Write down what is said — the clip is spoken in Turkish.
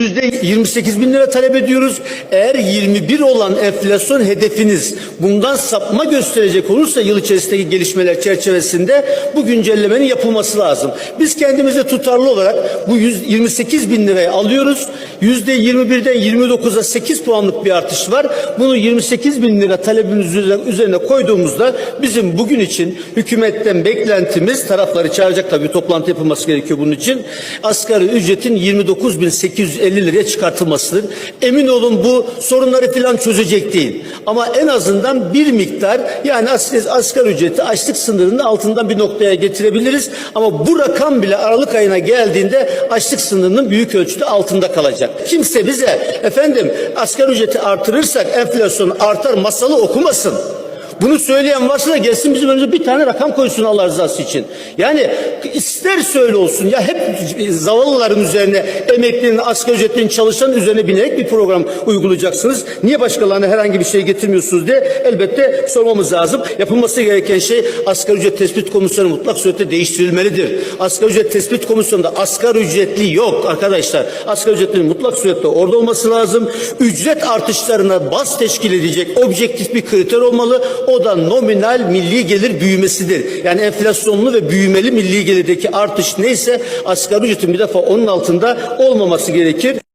%28 bin lira talep ediyoruz. Eğer 21 olan enflasyon hedefiniz bundan sapma gösterecek olursa yıl içerisindeki gelişmeler çerçevesinde bu güncellemenin yapılması lazım. Biz kendimize tutarlı olarak bu 128 bin lirayı alıyoruz. %21'den 29'a 8 puanlık bir artış var. Bunu 28 bin lira talebimiz üzerine koyduğumuzda bizim bugün için hükümetten beklentimiz tarafları çağıracak tabii toplantı yapılması gerekiyor bunun için. Asgari ücretin 29.850 liraya çıkartılmasıdır. Emin olun bu sorunları falan çözecek değil. Ama en azından bir miktar yani as- asgari ücreti açlık sınırının altından bir noktaya getirebiliriz. Ama bu rakam bile Aralık ayına geldiğinde açlık sınırının büyük ölçüde altında kalacak. Kimse bize efendim asgari ücreti artırırsak enflasyon artar masalı okumasın. Bunu söyleyen varsa da gelsin bizim önümüze bir tane rakam koysun Allah rızası için. Yani ister söyle olsun ya hep zavallıların üzerine emeklinin, asgari ücretlinin çalışan üzerine binerek bir program uygulayacaksınız. Niye başkalarına herhangi bir şey getirmiyorsunuz diye elbette sormamız lazım. Yapılması gereken şey asgari ücret tespit komisyonu mutlak surette değiştirilmelidir. Asgari ücret tespit komisyonunda asgari ücretli yok arkadaşlar. Asgari ücretlinin mutlak surette orada olması lazım. Ücret artışlarına baz teşkil edecek objektif bir kriter olmalı. O da nominal milli gelir büyümesidir. Yani enflasyonlu ve büyümeli milli gelirdeki artış neyse asgari ücretin bir defa onun altında olmaması gerekir.